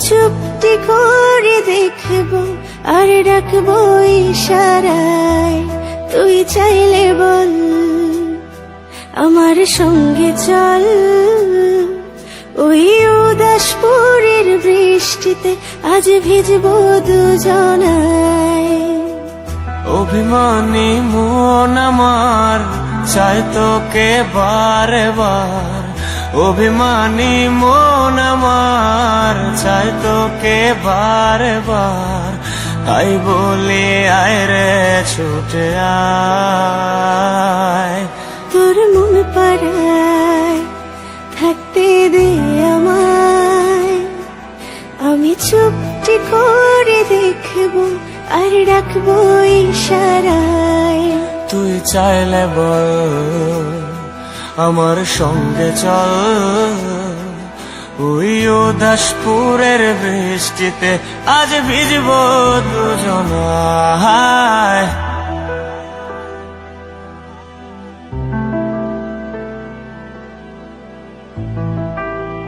চুপটি করে দেখব আর ডাকবো ইশারায়। তুই চাইলে বল, আমার সঙ্গে চল। ওই উদাসপুরের বৃষ্টিতে আজ ভিজবো দুজনায়। অভিমানী মন আমার, চাই তোকে বারে বার অভিমানী মন আমার চাই তোকে বারে বার। তাই বলে আয় রে ছুটে আয়। তোর মন পাড়ায় থাকতে দে আমায়। আমি চুপটি করে দেখব আর রাখব ইশারায়। তুই চাইলে বল আমার সঙ্গে চল। ওই উদাসপুরের বৃষ্টিতে আজ ভিজব দুজন